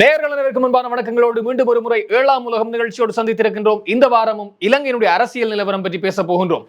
நேர்கள் அனைவருக்கும் முன்பான வணக்கங்களோடு மீண்டும் ஒரு முறை ஏழாம் உலகம் நிகழ்ச்சியோடு சந்தித்திருக்கின்றோம். இந்த வாரமும் இலங்கையினுடைய அரசியல் நிலவரம் பற்றி பேச போகின்றோம்.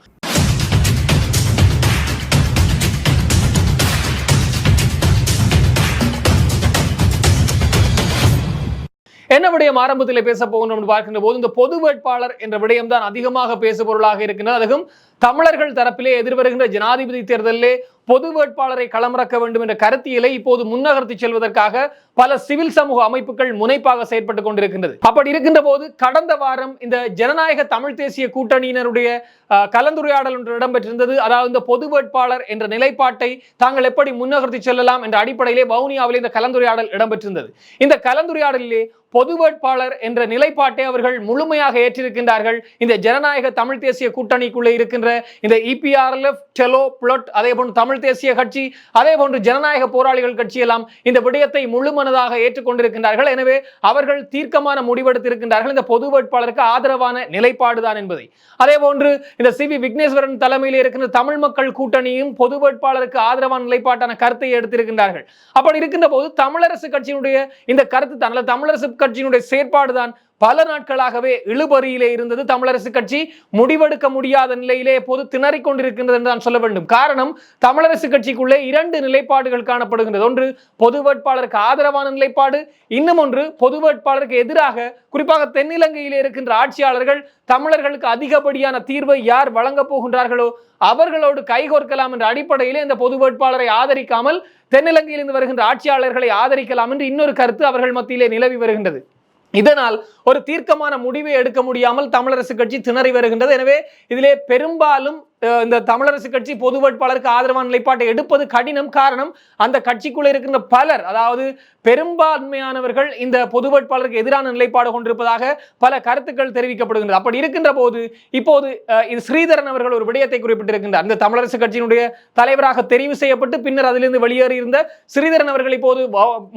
என்ன விடயம் ஆரம்பத்தில் பேச போகின்றோம் பார்க்கின்ற போது இந்த பொது வேட்பாளர் என்ற விடயம் தான் அதிகமாக பேசுபொருளாக இருக்கின்றது. அதுவும் தமிழர்கள் தரப்பிலே எதிர்வருகின்ற ஜனாதிபதி தேர்தலிலே பொது வேட்பாளரை களமிறக்க வேண்டும் என்ற கருத்தியலை இப்போது முன்னகர்த்தி செல்வதற்காக பல சிவில் சமூக அமைப்புகள் முனைப்பாக செயற்பட்டுக் கொண்டிருக்கின்றது. அப்படி இருக்கின்ற போது கடந்த வாரம் இந்த ஜனநாயக தமிழ் தேசிய கூட்டணியினருடைய கலந்துரையாடல் ஒன்று இடம்பெற்றிருந்தது. அதாவது இந்த பொது வேட்பாளர் என்ற நிலைப்பாட்டை தாங்கள் எப்படி முன்னகர்த்தி செல்லலாம் என்ற அடிப்படையிலே வவுனியாவில் இந்த கலந்துரையாடல் இடம்பெற்றிருந்தது. இந்த கலந்துரையாடலிலே பொது வேட்பாளர் என்ற நிலைப்பாட்டை அவர்கள் முழுமையாக ஏற்றிருக்கின்றார்கள். இந்த ஜனநாயக தமிழ் தேசிய கூட்டணிக்குள்ளே இருக்கின்ற இருக்கின்ற இந்த இபிஆர்எல்எஃப் டெலோ புளட் அதே போன்று தமிழ் தேசிய கட்சி அதே போன்று ஜனநாயக போராளிகள் கட்சி எல்லாம் இந்த விடயத்தை முழுமனதாக ஏற்றுக்கொண்டிருக்கின்றார்கள். எனவே அவர்கள் தீர்க்கமான முடிவெடுத்திருக்கின்றார்கள். இந்த பொது வேட்பாளருக்கு ஆதரவான நிலைப்பாடுதான் என்பதை. அதே போன்று இந்த சி வி விக்னேஸ்வரன் தலைமையில் இருக்கின்ற தமிழ் மக்கள் கூட்டணியும் பொது வேட்பாளருக்கு ஆதரவான நிலைப்பாட்டான கருத்தை எடுத்திருக்கின்றார்கள். அப்படி இருக்கின்ற போது தமிழரசு கட்சியினுடைய இந்த கருத்து தான் அல்லது தமிழரசு கட்சியினுடைய செயற்பாடுதான் பல நாட்களாகவே இழுபறியிலே இருந்தது தமிழரசு கட்சி. முடிவெடுக்க முடியாத நிலையிலே எப்போது திணறிக் கொண்டிருக்கின்றது என்று நான் சொல்ல வேண்டும். காரணம் தமிழரசு கட்சிக்குள்ளே இரண்டு நிலைப்பாடுகள் காணப்படுகின்றது. ஒன்று பொது வேட்பாளருக்கு ஆதரவான நிலைப்பாடு. இன்னும் ஒன்று பொது வேட்பாளருக்கு எதிராக குறிப்பாக தென்னிலங்கையிலே இருக்கின்ற ஆட்சியாளர்கள் தமிழர்களுக்கு அதிகப்படியான தீர்வை யார் வழங்கப் போகின்றார்களோ அவர்களோடு கைகோர்க்கலாம் என்ற அடிப்படையிலே இந்த பொது வேட்பாளரை ஆதரிக்காமல் தென்னிலங்கையிலிருந்து வருகின்ற ஆட்சியாளர்களை ஆதரிக்கலாம் என்று இன்னொரு கருத்து அவர்கள் மத்தியிலே நிலவி வருகின்றது. இதனால் ஒரு தீர்க்கமான முடிவை எடுக்க முடியாமல் தமிழரசு கட்சி திணறி வருகின்றது. எனவே இதிலே பெரும்பாலும் இந்த தமிழரசு கட்சி பொது வேட்பாளருக்கு ஆதரவான நிலைப்பாட்டை எடுப்பது கடினம் காரணம் அந்த கட்சிக்குள்ள இருக்கின்ற பலர் அதாவது பெரும்பான்மையானவர்கள் இந்த பொது வேட்பாளருக்கு எதிரான நிலைப்பாடு கொண்டிருப்பதாக பல கருத்துக்கள் தெரிவிக்கப்படுகின்றது. அப்படி இருக்கின்ற போது இப்போது இது ஸ்ரீதரன் அவர்கள் ஒரு விடயத்தை குறிப்பிட்டிருக்கின்றார். இந்த தமிழரசு கட்சியினுடைய தலைவராக தெரிவு செய்யப்பட்டு பின்னர் அதிலிருந்து வெளியேறியிருந்த ஸ்ரீதரன் அவர்கள் இப்போது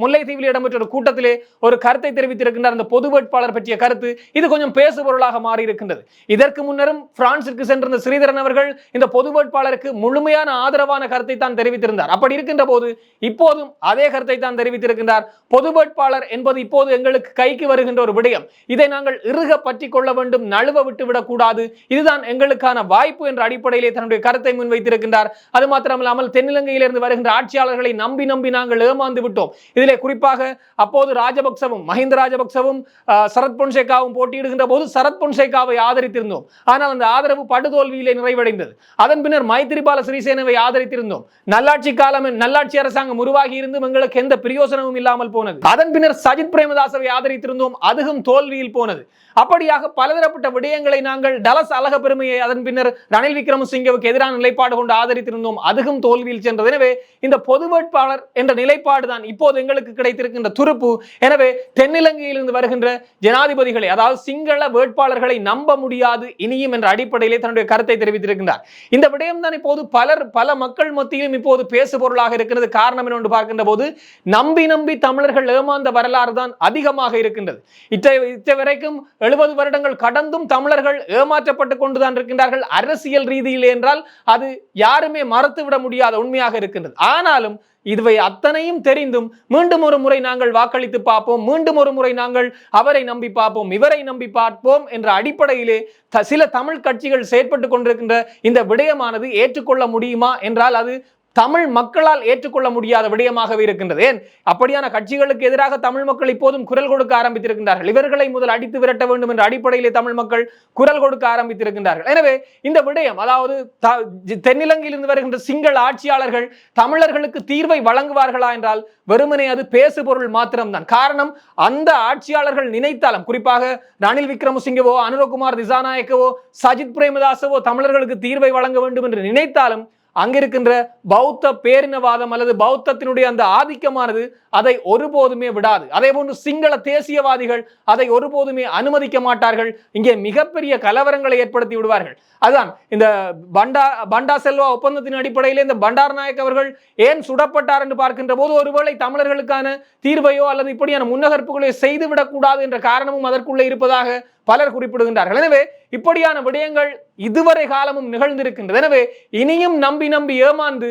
முல்லைத்தீவில் இடம்பெற்ற ஒரு கூட்டத்திலே ஒரு கருத்தை தெரிவித்திருக்கின்றார். அந்த பொது வேட்பாளர் பற்றிய கருத்து இது கொஞ்சம் பேசுபொருளாக மாறி இருக்கின்றது இதற்கு முன்னரும் பிரான்சிற்கு சென்றிருந்த ஸ்ரீதரன் அவர்கள் இந்த பொது வேட்பாளருக்கு முழுமையான ஆதரவான கருத்தை தான் தெரிவித்திருந்தார். அப்படி இருக்கின்ற போது இப்போதும் அதே கருத்தை தான் தெரிவித்திருக்கின்றார். பொது வேட்பாளர் என்பது இப்போது எங்களுக்கு கைக்கு வருகின்ற ஒரு விடயம். இதை நாங்கள் இறுக பற்றி கொள்ள வேண்டும் நழுவ விட்டு விடக்கூடாது. இதுதான் எங்களுக்கான வாய்ப்பு என்ற அடிப்படையிலே தன்னுடைய கருத்தை முன்வைத்திருக்கின்றார். அது மாத்திரமில்லாமல் தென்னிலங்கையிலிருந்து வருகின்ற ஆட்சியாளர்களை நம்பி நம்பி நாங்கள் ஏமாந்து விட்டோம். இதிலே குறிப்பாக அப்போது ராஜபக்சவும் மஹிந்த ராஜபக்சவும் சரத் பொன்சேகாவும் போட்டியிடுகின்ற போது சரத் பொன்சேகாவை ஆதரித்திருந்தோம். ஆனால் அந்த ஆதரவு படுதோல்வியிலே நிறைவடைந்தது அதன் பின்னர் மைத்திரிபால சிறிசேனவை ஆதரித்திருந்தோம். நல்லாட்சி காலம் நல்லாட்சி அரசாங்கம் உருவாகி இருந்தும் எங்களுக்கு எந்த பிரயோசனமும் இல்லாமல் போனது. அதன் பின்னர் சஜித் பிரேமதாசவை ஆதரித்திருந்தோம். அதுவும் தோல்வியில் போனது. அப்படியாக பலதரப்பட்ட விடயங்களை நாங்கள் டலஸ் அழக பெருமையை அதன் பின்னர் ரணில் விக்ரமசிங்கவுக்கு எதிரான நிலைப்பாடு கொண்டு ஆதரித்திருந்தோம். அதுவும் தோல்வியில் சென்றது. எனவே இந்த பொது வேட்பாளர் என்ற நிலைப்பாடு தான் இப்போது எங்களுக்கு கிடைத்திருக்கின்ற துருப்பு. எனவே தென்னிலங்கையிலிருந்து வருகின்ற ஜனாதிபதிகளை அதாவது சிங்கள வேட்பாளர்களை நம்ப முடியாது இனியும் என்ற அடிப்படையிலே தன்னுடைய கருத்தை தெரிவித்திருக்கின்றார். இந்த விடயம் தான் இப்போது பலர் பல மக்கள் மத்தியிலும் இப்போது பேசு பொருளாக இருக்கிறது. காரணம் என்று பார்க்கின்ற போது நம்பி நம்பி தமிழர்கள் ஏமாந்த வரலாறு தான் அதிகமாக இருக்கின்றது. இத்த இத்த வரைக்கும் எழுபது வருடங்கள் கடந்தும் தமிழர்கள் ஏமாற்றப்பட்டு கொண்டுதான் இருக்கின்றார்கள் அரசியல் ரீதியில் என்றால் அது யாருமே மறுத்துவிட முடியாத உண்மையாக இருக்கின்றது. ஆனாலும் இதுவை அத்தனையும் தெரிந்தும் மீண்டும் ஒரு முறை நாங்கள் வாக்களித்து பார்ப்போம். மீண்டும் ஒரு முறை நாங்கள் அவரை நம்பி பார்ப்போம். இவரை நம்பி பார்ப்போம் என்ற அடிப்படையிலே சில தமிழ் கட்சிகள் செயற்பட்டு கொண்டிருக்கின்ற இந்த விடயமானது ஏற்றுக்கொள்ள முடியுமா என்றால் அது தமிழ் மக்களால் ஏற்றுக்கொள்ள முடியாத விடயமாகவே இருக்கின்றது. ஏன்? அப்படியான கட்சிகளுக்கு எதிராக தமிழ் மக்கள் இப்போதும் குரல் கொடுக்க ஆரம்பித்திருக்கின்றார்கள். இவர்களை முதல் அடித்து விரட்ட வேண்டும் என்ற அடிப்படையிலே தமிழ் மக்கள் குரல் கொடுக்க ஆரம்பித்திருக்கின்றார்கள். எனவே இந்த விடயம் அதாவது த- ஜி- தென்னிலங்கையிலிருந்து வருகின்ற சிங்கள ஆட்சியாளர்கள் தமிழர்களுக்கு தீர்வை வழங்குவார்களா என்றால் வெறுமனே அது பேசுபொருள் மாத்திரம்தான். காரணம் அந்த ஆட்சியாளர்கள் நினைத்தாலும் குறிப்பாக ரணில் விக்ரமசிங்கவோ அனுரகுமார் திசாநாயக்கவோ சஜித் பிரேமதாசவோ தமிழர்களுக்கு தீர்வை வழங்க வேண்டும் என்று நினைத்தாலும் அங்கிருக்கின்ற பௌத்த பேரினவாதம் அல்லது பௌத்தத்தினுடைய அந்த ஆதிக்கமானது அதை ஒருபோதுமே விடாது. அதே போன்று சிங்கள தேசியவாதிகள் அதை ஒருபோதுமே அனுமதிக்க மாட்டார்கள். இங்கே மிகப்பெரிய கலவரங்களை ஏற்படுத்தி விடுவார்கள். அதுதான் இந்த பண்டா பண்டா செல்வா ஒப்பந்தத்தின் அடிப்படையில் இந்த பண்டார் நாயக் அவர்கள் ஏன் சுடப்பட்டார் என்று பார்க்கின்ற போது ஒருவேளை தமிழர்களுக்கான தீர்வையோ அல்லது இப்படியான முன்னகர்ப்புகளை செய்துவிடக்கூடாது என்ற காரணமும் அதற்குள்ளே இருப்பதாக பலர் குறிப்பிடுகின்றார்கள். எனவே இப்படியான விடயங்கள் இதுவரை காலமும் நிகழ்ந்திருக்கின்றது. எனவே இனியும் நம்பி நம்பி ஏமாந்து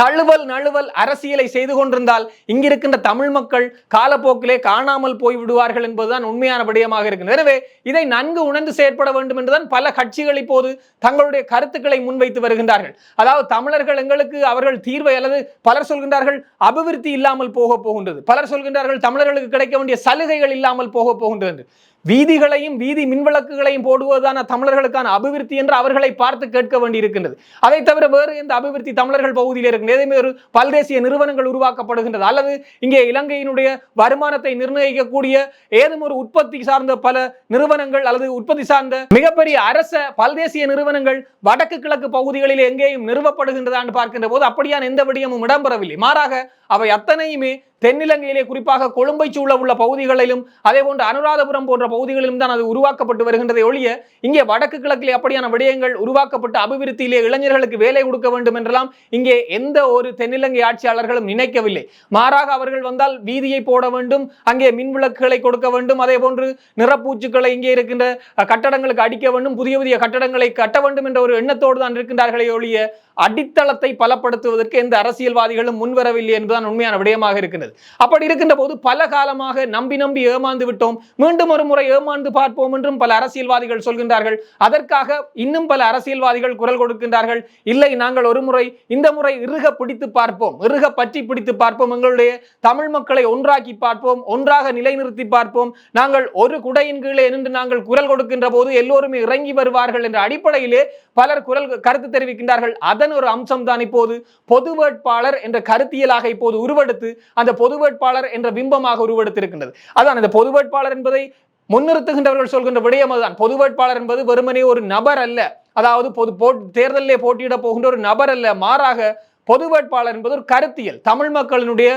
தழுவல் நழுவல் அரசியலை செய்து கொண்டிருந்தால் இங்கிருக்கின்ற தமிழ் மக்கள் காலப்போக்கிலே காணாமல் போய் விடுவார்கள் என்பதுதான் உண்மையான விடயமாக இருக்கின்றது எனவே இதை நன்கு உணர்ந்து செயற்பட வேண்டும் என்றுதான் பல கட்சிகள் இப்போது தங்களுடைய கருத்துக்களை முன்வைத்து வருகின்றார்கள். அதாவது தமிழர்கள் எங்களுக்கு அவர்கள் தீர்வை அல்லது பலர் சொல்கின்றார்கள் அபிவிருத்தி இல்லாமல் போக போகின்றது. பலர் சொல்கின்றார்கள் தமிழர்களுக்கு கிடைக்க வேண்டிய சலுகைகள் இல்லாமல் போக போகின்றது. வீதிகளையும் வீதி மின்விளக்குகளையும் போடுவதான தமிழர்களுக்கான அபிவிருத்தி என்று அவர்களை பார்த்து கேட்க வேண்டியிருக்கின்றது. அதை தவிர வேறு எந்த அபிவிருத்தி தமிழர்கள் பகுதியில் இருக்கின்றது ஏதேமே ஒரு பல்தேசிய நிறுவனங்கள் உருவாக்கப்படுகின்றது. அல்லது இங்கே இலங்கையினுடைய வருமானத்தை நிர்ணயிக்கக்கூடிய ஏதும் ஒரு உற்பத்தி சார்ந்த பல நிறுவனங்கள் அல்லது உற்பத்தி சார்ந்த மிகப்பெரிய அரச பல்தேசிய நிறுவனங்கள் வடக்கு கிழக்கு பகுதிகளில் எங்கேயும் நிறுவப்படுகின்றதான்னு பார்க்கின்ற போது அப்படியான எந்த விடயமும் இடம்பெறவில்லை. மாறாக அவை அத்தனையுமே தென்னிலங்கையிலே குறிப்பாக கொழும்பை சூழ உள்ள பகுதிகளிலும் அதே போன்று அனுராதபுரம் போன்ற பகுதிகளிலும் தான் அது உருவாக்கப்பட்டு வருகின்றதை ஒழிய இங்கே வடக்கு கிழக்கிலே அப்படியான விடயங்கள் உருவாக்கப்பட்டு அபிவிருத்தியிலே இளைஞர்களுக்கு வேலை கொடுக்க வேண்டும் என்றெல்லாம் இங்கே எந்த ஒரு தென்னிலங்கை ஆட்சியாளர்களும் நினைக்கவில்லை. மாறாக அவர்கள் வந்தால் வீதியை போட வேண்டும் அங்கே மின் விளக்குகளை கொடுக்க வேண்டும் அதே போன்று நிறப்பூச்சுக்களை இங்கே இருக்கின்ற கட்டடங்களுக்கு அடிக்க வேண்டும் புதிய புதிய கட்டடங்களை கட்ட வேண்டும் என்ற ஒரு எண்ணத்தோடு தான் இருக்கின்றார்களே ஒழிய அடித்தளத்தை பலப்படுத்துவதற்கு எந்த அரசியல்வாதிகளும் முன்வரவில்லை என்பதுதான் உண்மையான விடயமாக இருக்கிறது. அப்படி இருக்கின்ற போது பல காலமாக நம்பி நம்பி ஏமாந்து விட்டோம். மீண்டும் ஒரு முறை ஏமாந்து பார்ப்போம் என்றும் பல அரசியல்வாதிகள் சொல்கின்றார்கள். அதற்காக இன்னும் பல அரசியல்வாதிகள் குரல் கொடுக்கின்றார்கள். இல்லை நாங்கள் ஒரு முறை இந்த முறை இறுக பிடித்து பார்ப்போம். இறுக பற்றி பிடித்து பார்ப்போம். எங்களுடைய தமிழ் மக்களை ஒன்றாக்கி பார்ப்போம். ஒன்றாக நிலைநிறுத்தி பார்ப்போம். நாங்கள் ஒரு குடையின் கீழே நின்று நாங்கள் குரல் கொடுக்கின்ற போது எல்லோருமே இறங்கி வருவார்கள் என்ற அடிப்படையிலே பலர் குரல் கருத்து தெரிவிக்கின்றார்கள். அதன் ஒரு அம்சம் தான் இப்போது பொது வேட்பாளர் என்ற கருத்தியலாக இப்போது உருவெடுத்து அந்த பொது வேட்பாளர் என்ற பிம்பமாக உருவெடுத்திருக்கின்றது. அதான் இந்த பொது வேட்பாளர் என்பதை முன்னிறுத்துகின்றவர்கள் சொல்கின்ற விடயம் அதுதான். பொது வேட்பாளர் என்பது வெறுமனே ஒரு நபர் அல்ல. அதாவது பொது போ தேர்தலிலே போட்டியிட போகின்ற ஒரு நபர் அல்ல. மாறாக பொது வேட்பாளர் என்பது ஒரு கருத்தியல். தமிழ் மக்களினுடைய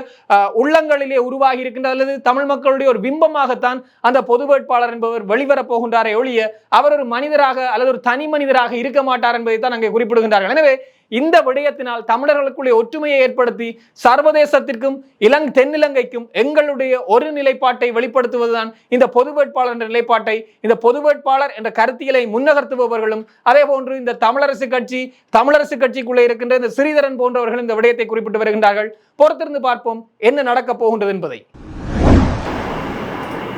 உள்ளங்களிலே உருவாகி இருக்கின்ற அல்லது தமிழ் மக்களுடைய ஒரு பிம்பமாகத்தான் அந்த பொது வேட்பாளர் என்பவர் வெளிவரப் போகின்றாரே ஒழிய அவர் ஒரு மனிதராக அல்லது ஒரு தனி மனிதராக இருக்க மாட்டார் என்பதை தான் அங்கே குறிப்பிடுகின்றார்கள். எனவே இந்த விடயத்தினால் தமிழர்களுக்குள்ளே ஒற்றுமையை ஏற்படுத்தி சர்வதேசத்திற்கும் இலங் தென்னிலங்கைக்கும் எங்களுடைய ஒரு நிலைப்பாட்டை வெளிப்படுத்துவதுதான் இந்த பொது வேட்பாளர் என்ற நிலைப்பாட்டை இந்த பொது வேட்பாளர் என்ற கருத்தியலை முன்னகர்த்துபவர்களும் அதே போன்று இந்த தமிழரசு கட்சி தமிழரசு கட்சிக்குள்ளே இருக்கின்ற இந்த ஸ்ரீதரன் போன்றவர்கள் இந்த விடயத்தை குறிப்பிட்டு வருகின்றார்கள். பொறுத்திருந்து பார்ப்போம் என்ன நடக்கப் போகின்றது என்பதை.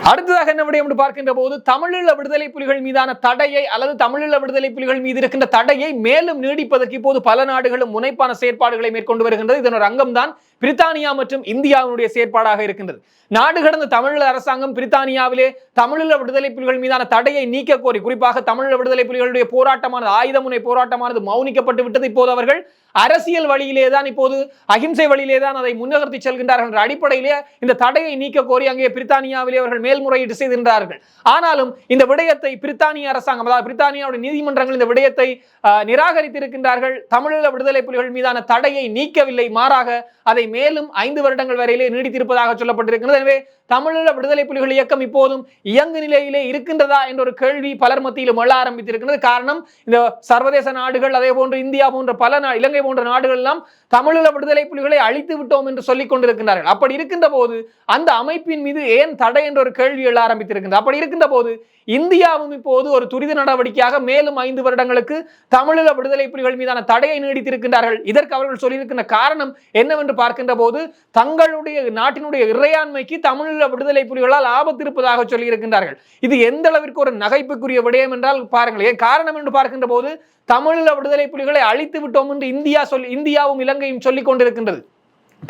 அடுத்ததாக என்ன விடயம் என்று பார்க்கின்ற போது தமிழீழ விடுதலை புலிகள் மீதான தடையை அல்லது தமிழீழ விடுதலை புலிகள் மீது இருக்கின்ற தடையை மேலும் நீடிப்பதற்கு இப்போது பல நாடுகளும் முனைப்பான செயற்பாடுகளை மேற்கொண்டு வருகின்றது. இதன் ஒரு அங்கம்தான் பிரித்தானியா மற்றும் இந்தியாவினுடைய செயற்பாடாக இருக்கின்றது. நாடு கடந்த தமிழீழ அரசாங்கம் பிரித்தானியாவிலே தமிழீழ விடுதலை புலிகள் மீதான தடையை நீக்க கோரி குறிப்பாக தமிழீழ விடுதலை புலிகளுடைய போராட்டமானது ஆயுதமுனை போராட்டமானது மௌனிக்கப்பட்டு விட்டது இப்போது அவர்கள். அரசியல் வழியிலே தான் இப்போது அகிம்சை வழியிலே தான் அதை முன்னகர்த்தி செல்கின்றார்கள் என்ற அடிப்படையிலே இந்த தடையை நீக்க கோரி அங்கே பிரித்தானியாவிலே அவர்கள் மேல்முறையீடு செய்திருந்தார்கள். ஆனாலும் இந்த விடயத்தை பிரித்தானிய அரசாங்கம் அதாவது பிரித்தானியாவுடைய நீதிமன்றங்கள் இந்த விடயத்தை நிராகரித்திருக்கின்றார்கள். தமிழீழ விடுதலை புலிகள் மீதான தடையை நீக்கவில்லை மாறாக அதை மேலும் ஐந்து வருடங்கள் வரையிலே நீடித்திருப்பதாக சொல்லப்பட்டிருக்கிறது எனவே தமிழீழ விடுதலை புலிகள் இயக்கம் இப்போதும் இயங்கு நிலையிலே இருக்கின்றதா என்ற ஒரு கேள்வி பலர் மத்தியிலும் எழ ஆரம்பித்திருக்கிறது. காரணம் இந்த சர்வதேச நாடுகள் அதே போன்று இந்தியா போன்ற பல இலங்கை போன்ற நாடுகள் எல்லாம் தமிழீழ விடுதலை புலிகளை அழித்து விட்டோம் என்று சொல்லிக் கொண்டிருக்கிறார்கள் அப்படி இருக்கின்ற போது அந்த அமைப்பின் மீது ஏன் தடை என்ற ஒரு கேள்வி எழ ஆரம்பித்திருக்கிறது அப்படி இருக்கின்ற போது இந்தியாவும் இப்போது ஒரு துரித நடவடிக்கையாக மேலும் ஐந்து வருடங்களுக்கு தமிழீழ விடுதலை புலிகள் மீதான தடையை நீடித்திருக்கின்றார்கள். இதற்கு அவர்கள் சொல்லியிருக்கின்ற காரணம் என்னவென்று பார்க்கின்ற போது தங்களுடைய நாட்டினுடைய இறையாண்மைக்கு தமிழீழ விடுதலை புலிகளால் ஆபத்து இருப்பதாக சொல்லியிருக்கின்றார்கள். இது எந்த அளவிற்கு ஒரு நகைப்புக்குரிய விடயம் என்றால் பாருங்கள். ஏன் காரணம் என்று பார்க்கின்ற போது தமிழீழ விடுதலை புலிகளை அழித்து விட்டோம் என்று இந்தியா சொல்லி இந்தியாவும் இலங்கையும் சொல்லிக் கொண்டிருக்கின்றது.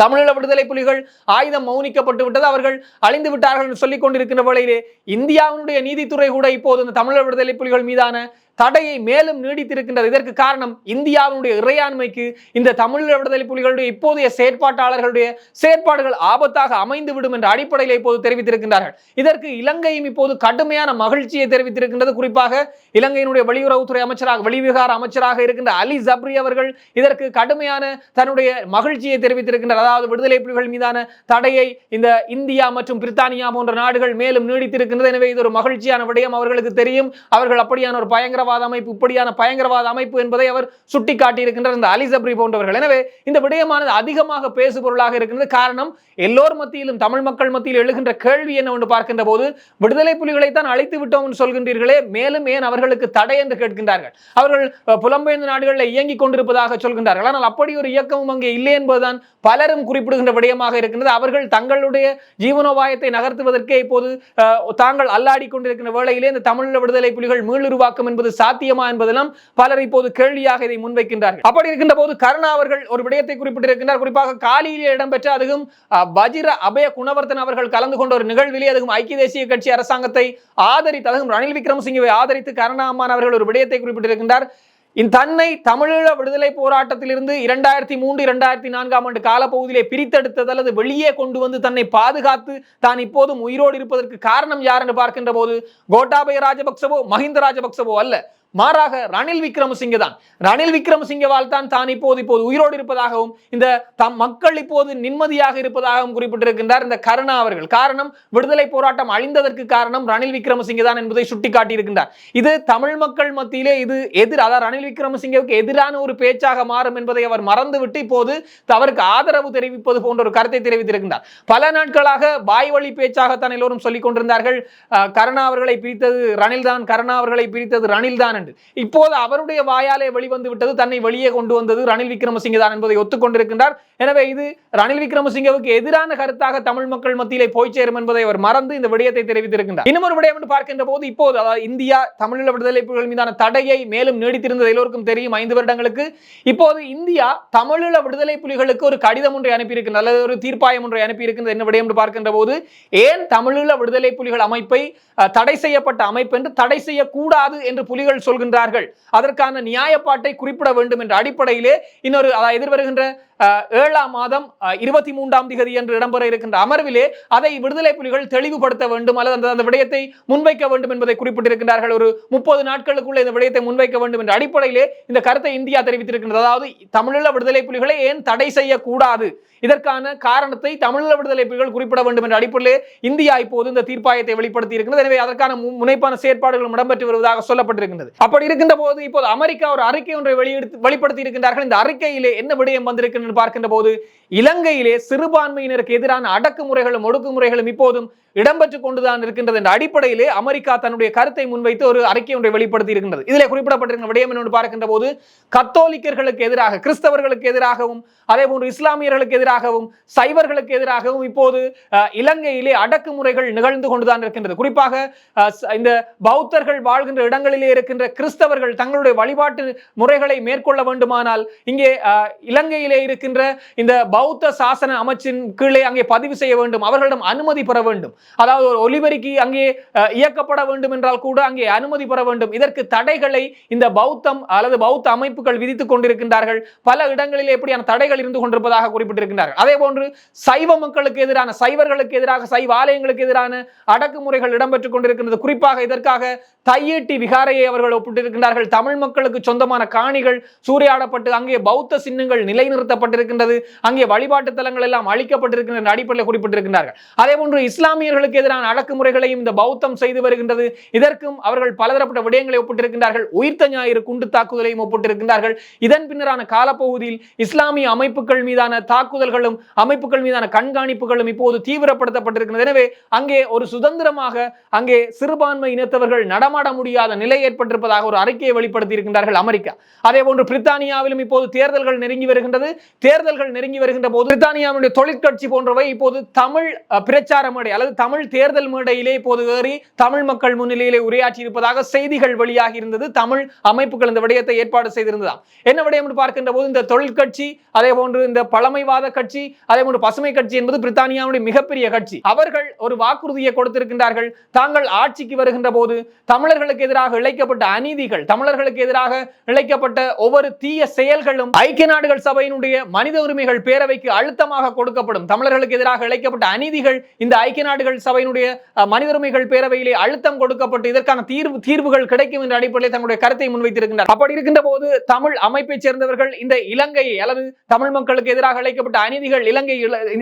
தமிழீழ விடுதலை புலிகள் ஆயுதம் மௌனிக்கப்பட்டு விட்டது. அவர்கள் அழிந்து விட்டார்கள் என்று சொல்லிக் கொண்டிருக்கின்ற வேளையிலே இந்தியாவினுடைய நீதித்துறை கூட இப்போது இந்த தமிழீழ விடுதலை புலிகள் மீதான தடையை மேலும் நீடித்திருக்கின்றது. இதற்கு காரணம் இந்தியாவினுடைய இறையாண்மைக்கு இந்த தமிழீழ விடுதலை புலிகளுடைய இப்போதைய செயற்பாட்டாளர்களுடைய செயற்பாடுகள் ஆபத்தாக அமைந்துவிடும் என்ற அடிப்படையில் இப்போது தெரிவித்திருக்கின்றார்கள். இதற்கு இலங்கையும் இப்போது கடுமையான மகிழ்ச்சியை தெரிவித்திருக்கின்றது. குறிப்பாக இலங்கையினுடைய வெளியுறவுத்துறை அமைச்சராக வெளிவிகார அமைச்சராக இருக்கின்ற அலி ஜப்ரி அவர்கள் இதற்கு கடுமையான தன்னுடைய மகிழ்ச்சியை தெரிவித்திருக்கின்றார். அதாவது விடுதலை புலிகள் மீதான தடையை இந்த இந்தியா மற்றும் பிரித்தானியா போன்ற நாடுகள் மேலும் நீடித்திருக்கின்றது. எனவே இது ஒரு மகிழ்ச்சியான விடயம். அவர்களுக்கு தெரியும். அவர்கள் அப்படியான ஒரு பயங்கர பயங்கரவாத அமைப்பு இப்படியான பயங்கரவாத அமைப்பு என்பதை அவர் சுட்டிக்காட்டியிருக்கின்றார். இந்த அலி சப்ரி போன்றவர்கள். எனவே இந்த விடயமானது அதிகமாக பேசுபொருளாக இருக்கின்றது. காரணம் எல்லோர் மத்தியிலும் தமிழ் மக்கள் மத்தியில் எழுகின்ற கேள்வி என்னவென்று பார்க்கின்ற போது விடுதலை புலிகளை தான் அழைத்து விட்டோம் என்று சொல்கின்றீர்களே மேலும் ஏன் அவர்களுக்கு தடை என்று கேட்கின்றார்கள்? அவர்கள் புலம்பெயர்ந்த நாடுகளில் இயங்கிக் கொண்டிருப்பதாக சொல்கின்றார்கள். ஆனால் அப்படி ஒரு இயக்கமும் அங்கே இல்லை என்பதுதான் பலரும் குறிப்பிடுகின்ற விடயமாக இருக்கின்றது. அவர்கள் தங்களுடைய ஜீவனோபாயத்தை நகர்த்துவதற்கே இப்போது தாங்கள் அல்லாடி கொண்டிருக்கின்ற வேளையிலே இந்த தமிழ் விடுதலை புலிகள் மீளுருவாக்கம் என்பது சாத்தியமா என்பதெல்லாம் பலர் இப்போது கேள்வியாக இதை முன்வைக்கின்றார்கள். அப்படி இருக்கின்ற போது கருணா அவர்கள் ஒரு விடயத்தை குறிப்பிட்டிருக்கின்றார். குறிப்பாக காலியிலே இடம்பெற்ற அதுவும் வஜிர அபய குணவர்த்தன் அவர்கள் கலந்து கொண்ட ஒரு நிகழ்விலே அதுவும் ஐக்கிய தேசிய கட்சி அரசாங்கத்தை ஆதரித்து அதுவும் ரணில் விக்ரமசிங்கவை ஆதரித்து கருணா அம்மான் அவர்கள் ஒரு விடயத்தை குறிப்பிட்டிருக்கின்றார். தன்னை தமிழீழ விடுதலை போராட்டத்திலிருந்து இரண்டாயிரத்தி மூன்று இரண்டாயிரத்தி நான்காம் ஆண்டு காலப்பகுதியிலே பிரித்தெடுத்தது அல்லது வெளியே கொண்டு வந்து தன்னை பாதுகாத்து தான் இப்போதும் உயிரோடு இருப்பதற்கு காரணம் யார் என்று பார்க்கின்ற போது கோட்டாபய ராஜபக்சவோ மஹிந்த ராஜபக்சவோ அல்ல. மாறாக ரணில் விக்ரமசிங்க தான். ரணில் விக்ரமசிங்கவால் தான் தான் இப்போது இப்போது உயிரோடு இருப்பதாகவும் இந்த தம் மக்கள் இப்போது நிம்மதியாக இருப்பதாகவும் குறிப்பிட்டிருக்கின்றார் இந்த கருணா அவர்கள். காரணம் விடுதலை போராட்டம் அழிந்ததற்கு காரணம் ரணில் விக்ரமசிங்க தான் என்பதை சுட்டிக்காட்டியிருக்கின்றார். இது தமிழ் மக்கள் மத்தியிலே இது எதிர் அதாவது ரணில் விக்ரமசிங்கவுக்கு எதிரான ஒரு பேச்சாக மாறும் என்பதை அவர் மறந்துவிட்டு இப்போது அவருக்கு ஆதரவு தெரிவிப்பது போன்ற ஒரு கருத்தை தெரிவித்திருக்கின்றார். பல நாட்களாக பாய் வழி பேச்சாகத்தான் எல்லோரும் சொல்லிக் கொண்டிருந்தார்கள் அஹ், கருணா அவர்களை பிரித்தது ரணில் தான் கருணா அவர்களை பிரித்தது ரணில் தான் என்று இப்போது அவருடைய வாயாலே வெளிவந்து விட்டது தன்னை வெளியே கொண்டு வந்தது ரணில் விக்ரமசிங்க தான் என்பதை ஒத்துக்கொண்டிருக்கின்றார். எனவே இது ரணில் விக்ரமசிங்கவுக்கு எதிரான கருத்தாக தமிழ் மக்கள் மத்தியிலே போய் சேரும் என்பதை அவர் மறந்து இந்த விடயத்தை தெரிவித்திருக்கின்றார். இன்னொரு விடயம் என்று பார்க்கின்ற போது இப்போது அதாவது இந்தியா தமிழீழ விடுதலை புலிகள் மீதான தடையை மேலும் நீடித்திருந்தது எல்லோருக்கும் தெரியும். ஐந்து வருடங்களுக்கு இப்போது இந்தியா தமிழீழ விடுதலை புலிகளுக்கு ஒரு கடிதம் ஒன்றை அனுப்பியிருக்கின்றது. அல்லது ஒரு தீர்ப்பாயம் ஒன்றை அனுப்பியிருக்கிறது என்ன விடயம் என்று பார்க்கின்ற போது ஏன் தமிழீழ விடுதலை புலிகள் அமைப்பை தடை செய்யப்பட்ட அமைப்பு என்று தடை செய்யக்கூடாது என்று புலிகள் சொல்கின்றார்கள். அதற்கான நியாயப்பாட்டை குறிப்பிட வேண்டும் என்ற அடிப்படையிலே இன்னொரு அதாவது எதிர்வருகின்ற ஏழாம் மாதம் இருபத்தி மூன்றாம் திகதி என்று இடம்பெற இருக்கின்ற அமர்விலே அதை விடுதலை புலிகள் தெளிவுபடுத்த வேண்டும் அல்லது அந்த அந்த விடயத்தை முன்வைக்க வேண்டும் என்பதை குறிப்பிட்டிருக்கிறார்கள் ஒரு முப்பது நாட்களுக்குள்ள இந்த விடயத்தை முன்வைக்க வேண்டும் என்ற அடிப்படையிலே இந்த கருத்தை இந்தியா தெரிவித்திருக்கின்றது. அதாவது தமிழீழ விடுதலை புலிகளை ஏன் தடை செய்யக்கூடாது? இதற்கான காரணத்தை தமிழீழ விடுதலை புலிகள் குறிப்பிட வேண்டும் என்ற அடிப்படையிலே இந்தியா இப்போது இந்த தீர்ப்பாயத்தை வெளிப்படுத்தி இருக்கிறது எனவே அதற்கான முனைப்பான செயற்பாடுகளும் இடம்பெற்று வருவதாக சொல்லப்பட்டிருக்கிறது அப்படி இருக்கின்ற போது இப்போது அமெரிக்கா ஒரு அறிக்கை ஒன்றை வெளியிடுத்து வெளிப்படுத்தி இருக்கின்றார்கள் இந்த அறிக்கையிலே என்ன விடயம் வந்திருக்கின்றது பார்க்கின்ற போது இலங்கையிலே சிறுபான்மையினருக்கு எதிரான அடக்குமுறைகளும் ஒடுக்குமுறைகளும் இப்போதும் இடம்பெற்றுக் கொண்டுதான் இருக்கின்றது என்ற அடிப்படையிலே அமெரிக்கா தன்னுடைய கருத்தை முன்வைத்து ஒரு அறிக்கை ஒன்றை வெளிப்படுத்தி இருக்கின்றது. இதிலே குறிப்பிடப்பட்டிருக்கிற விடயம் என்னவென்று பார்க்கின்ற போது கத்தோலிக்கர்களுக்கு எதிராக கிறிஸ்தவர்களுக்கு எதிராகவும் அதே போன்று இஸ்லாமியர்களுக்கு எதிராகவும் சைவர்களுக்கு எதிராகவும் இப்போது இலங்கையிலே அடக்குமுறைகள் நிகழ்ந்து கொண்டுதான் இருக்கின்றது. குறிப்பாக இந்த பௌத்தர்கள் வாழ்கின்ற இடங்களிலே இருக்கின்ற கிறிஸ்தவர்கள் தங்களுடைய வழிபாட்டு முறைகளை மேற்கொள்ள வேண்டுமானால் இங்கே இலங்கையிலே இருக்கின்ற இந்த பௌத்த சாசன அமைச்சின் கீழே அங்கே பதிவு செய்ய வேண்டும் அவர்களிடம் அனுமதி பெற வேண்டும். அதாவது ஒரு ஒலிபெருக்கி அங்கே இயக்கப்பட வேண்டும் என்றால் கூட அங்கே அனுமதி பெற வேண்டும். இதற்கு தடைகளை இந்த பௌத்தம் அல்லது பௌத்த அமைப்புகள் விதித்துக் கொண்டிருக்கின்றார்கள். பல இடங்களில் எப்படியான தடைகள் இருந்து கொண்டிருப்பதாக குறிப்பிட்டிருக்கின்றார்கள். அதே போன்று சைவ மக்களுக்கு எதிரான சைவர்களுக்கு எதிராக சைவ ஆலயங்களுக்கு எதிரான அடக்குமுறைகள் இடம்பெற்றுக் கொண்டிருக்கின்றது. குறிப்பாக இதற்காக தையேட்டி விகாரையை அவர்கள் ஒப்பிட்டிருக்கின்றார்கள். தமிழ் மக்களுக்கு சொந்தமான காணிகள் சூறையாடப்பட்டு அங்கே பௌத்த சின்னங்கள் நிலைநிறுத்தப்பட்டிருக்கின்றது. இருக்கிறது அங்கே வழிபாட்டு தலங்கள் எல்லாம் அழிக்கப்பட்டிருக்கின்ற அடிப்படையில் குறிப்பிட்டிருக்கின்றார்கள். அதே போன்று இஸ்லாமியர்களுக்கு எதிரான அடக்குமுறைகளையும் இந்த பௌத்தம் செய்து வருகின்றது. இதற்கும் அவர்கள் பலதரப்பட்ட விடயங்களை ஒப்பிட்டிருக்கின்றார்கள். உயிர்த்த ஞாயிறு குண்டு தாக்குதலையும் ஒப்பிட்டிருக்கின்றார்கள். இதன் பின்னரான காலப்பகுதியில் இஸ்லாமிய அமைப்புகள் மீதான தாக்குதல்களும் அமைப்புகள் மீதான கண்காணிப்புகளும் இப்போது தீவிரப்படுத்தப்பட்டிருக்கிறது எனவே அங்கே ஒரு சுதந்திரமாக அங்கே சிறுபான்மை இனத்தவர்கள் நடமாட முடியாத நிலை ஏற்பட்டிருப்பதாக ஒரு அறிக்கையை வெளிப்படுத்தி இருக்கின்றார்கள் அமெரிக்கா. அதே போன்று பிரித்தானியாவிலும் இப்போது தேர்தல்கள் நெருங்கி வருகின்றது. தேர்தல்கள் தேர்தல்கள் நெருங்கி வருகின்ற போது பிரித்தானியாவுடைய தொழிற்கட்சி போன்றவை இப்போது தமிழ் பிரச்சார மேடை அல்லது தமிழ் தேர்தல் மேடையிலே இப்போது ஏறி தமிழ் மக்கள் முன்னிலையிலே உரையாற்றி இருப்பதாக செய்திகள் வெளியாகி இருந்தது. தமிழ் அமைப்புகள் இந்த விடயத்தை ஏற்பாடு செய்திருந்ததாம். என்ன விடயம் என்று பார்க்கின்ற போது இந்த தொழிற்கட்சி அதே போன்று இந்த பழமைவாத கட்சி அதே போன்று பசுமை கட்சி என்பது பிரித்தானியாவுடைய மிகப்பெரிய கட்சி. அவர்கள் ஒரு வாக்குறுதியை கொடுத்திருக்கின்றார்கள். தாங்கள் ஆட்சிக்கு வருகின்ற போது தமிழர்களுக்கு எதிராக இழைக்கப்பட்ட அநீதிகள் தமிழர்களுக்கு எதிராக இழைக்கப்பட்ட ஒவ்வொரு தீய செயல்களும் ஐக்கிய நாடுகள் சபையினுடைய மனித உரிமைகள் பேரவைக்கு அழுத்தமாக கொடுக்கப்படும். தமிழர்களுக்கு எதிராக இழைக்கப்பட்ட அநீதிகள் இந்த ஐக்கிய நாடுகள் சபையினுடைய மனித உரிமைகள் பேரவையிலே அழுத்தம் கொடுக்கப்பட்டு இதற்கான தீர்வு தீர்வுகள் கிடைக்கும் என்ற அடிப்படையில் தங்களுடைய கருத்தை முன்வைத்திருக்கின்றனர். அப்படி இருக்கின்ற போது தமிழ் அமைப்பைச் சேர்ந்தவர்கள் இந்த இலங்கையை அல்லது தமிழ் மக்களுக்கு எதிராக இழைக்கப்பட்ட அநீதிகள் இலங்கை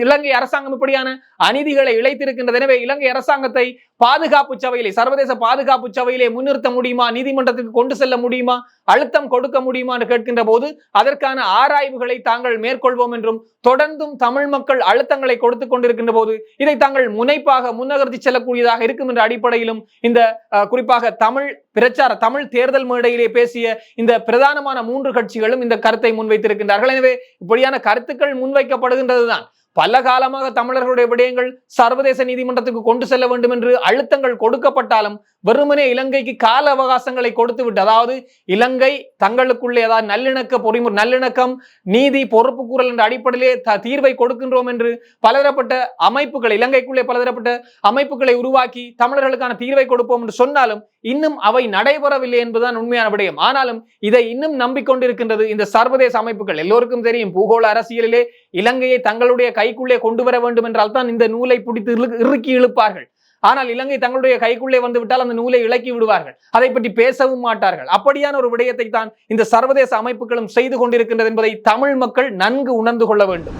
இலங்கை அரசாங்கம் இப்படியான அநீதிகளை இழைத்திருக்கின்றது. எனவே இலங்கை அரசாங்கத்தை பாதுகாப்பு சபையிலே சர்வதேச பாதுகாப்பு சபையிலே முன்னிறுத்த முடியுமா? நீதிமன்றத்துக்கு கொண்டு செல்ல முடியுமா? அழுத்தம் கொடுக்க முடியுமா என்று கேட்கின்ற போது அதற்கான ஆராய்வுகளை தாங்கள் மேற்கொள்வோம் என்றும் தொடர்ந்தும் தமிழ் மக்கள் அழுத்தங்களை கொடுத்துக் கொண்டிருக்கின்ற போது இதை தாங்கள் முனைப்பாக முன்னகர்த்தி செல்லக்கூடியதாக இருக்கும் என்ற அடிப்படையிலும் இந்த அஹ், குறிப்பாக தமிழ் பிரச்சார தமிழ் தேர்தல் மேடையிலே பேசிய இந்த பிரதானமான மூன்று கட்சிகளும் இந்த கருத்தை முன்வைத்திருக்கின்றார்கள். எனவே இப்படியான கருத்துக்கள் முன்வைக்கப்படுகின்றதுதான். பல காலமாக தமிழர்களுடைய விடயங்கள் சர்வதேச நீதிமன்றத்துக்கு கொண்டு செல்ல வேண்டும் என்று அழுத்தங்கள் கொடுக்கப்பட்டாலும் வெறுமனே இலங்கைக்கு கால அவகாசங்களை கொடுத்து விட்டு அதாவது இலங்கை தங்களுக்குள்ளே அதாவது நல்லிணக்க பொறிமுறை நல்லிணக்கம் நீதி பொறுப்பு கூறல் என்ற அடிப்படையிலே த- தீர்வை கொடுக்கின்றோம் என்று பலதரப்பட்ட அமைப்புகளை இலங்கைக்குள்ளே பலதரப்பட்ட அமைப்புகளை உருவாக்கி தமிழர்களுக்கான தீர்வை கொடுப்போம் என்று சொன்னாலும் இன்னும் அவை நடைபெறவில்லை என்பதுதான் உண்மையான விடயம். ஆனாலும் இதை இன்னும் நம்பிக்கொண்டிருக்கின்றது இந்த சர்வதேச அமைப்புகள். எல்லோருக்கும் தெரியும் பூகோள அரசியலிலே இலங்கையை தங்களுடைய கைக்குள்ளே கொண்டு வர வேண்டும் என்றால் தான் இந்த நூலை பிடித்து இறுக்கி இழுப்பார்கள். ஆனால் இலங்கை தங்களுடைய கைக்குள்ளே வந்து விட்டால் அந்த நூலை இழக்கி விடுவார்கள். அதை பற்றி பேசவும் மாட்டார்கள். அப்படியான ஒரு விடயத்தை தான் இந்த சர்வதேச அமைப்புகளும் செய்து கொண்டிருக்கின்றது என்பதை தமிழ் மக்கள் நன்கு உணர்ந்து கொள்ள வேண்டும்.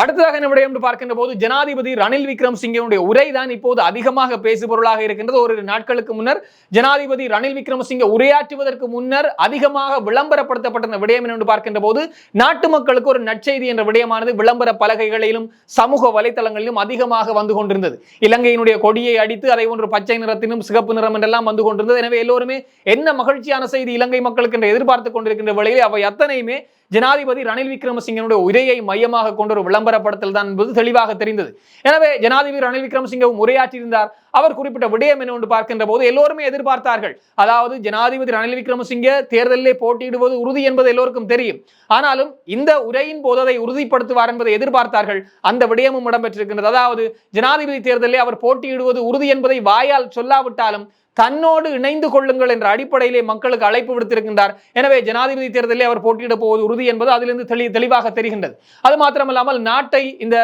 அடுத்ததாக என்ன விடயம் என்று பார்க்கின்ற போது ஜனாதிபதி ரணில் விக்ரம் சிங்கனுடைய உரை தான் இப்போது அதிகமாக பேசுபொருளாக இருக்கின்றது. ஒரு நாட்களுக்கு முன்னர் ஜனாதிபதி ரணில் விக்ரமசிங்க உரையாற்றுவதற்கு முன்னர் அதிகமாக விளம்பரப்படுத்தப்பட்ட விடயம் என்று பார்க்கின்ற போது நாட்டு மக்களுக்கு ஒரு நற்செய்தி என்ற விடயமானது விளம்பர பலகைகளிலும் சமூக வலைதளங்களிலும் அதிகமாக வந்து கொண்டிருந்தது. இலங்கையினுடைய கொடியை அடித்து அதை ஒன்று பச்சை நிறத்திலும் சிகப்பு நிறம் என்றெல்லாம் வந்து கொண்டிருந்தது. எனவே எல்லோருமே என்ன மகிழ்ச்சியான செய்தி இலங்கை மக்களுக்கு என்று எதிர்பார்த்து கொண்டிருக்கின்ற வேளையில் அவை அத்தனையுமே ஜனாதிபதி ரணில் விக்ரமசிங்கனுடைய உரையை மையமாக கொண்ட ஒரு விளம்பரப்படுத்தல் தான் என்பது தெளிவாக தெரிந்தது. எனவே ஜனாதிபதி ரணில் விக்ரமசிங்கவும் உரையாற்றியிருந்தார். அவர் குறிப்பிட்ட விடயம் என்னவென்று பார்க்கின்ற போது எல்லோருமே எதிர்பார்த்தார்கள். அதாவது ஜனாதிபதி ரணில் விக்ரமசிங்க தேர்தலிலே போட்டியிடுவது உறுதி என்பது எல்லோருக்கும் தெரியும். ஆனாலும் இந்த உரையின் போது அதை உறுதிப்படுத்துவார் என்பதை எதிர்பார்த்தார்கள். அந்த விடயமும் இடம்பெற்றிருக்கின்றது. அதாவது ஜனாதிபதி தேர்தலில் அவர் போட்டியிடுவது உறுதி என்பதை வாயால் சொல்லாவிட்டாலும் தன்னோடு இணைந்து கொள்ளுங்கள் என்ற அடிப்படையிலே மக்களுக்கு அழைப்பு விடுத்திருக்கின்றார். எனவே ஜனாதிபதி தேர்தலில் அவர் போட்டியிட போவது உறுதி என்பது அதிலிருந்து தெளி தெளிவாக தெரிகின்றது. அது மாத்திரமல்லாமல் நாட்டை இந்த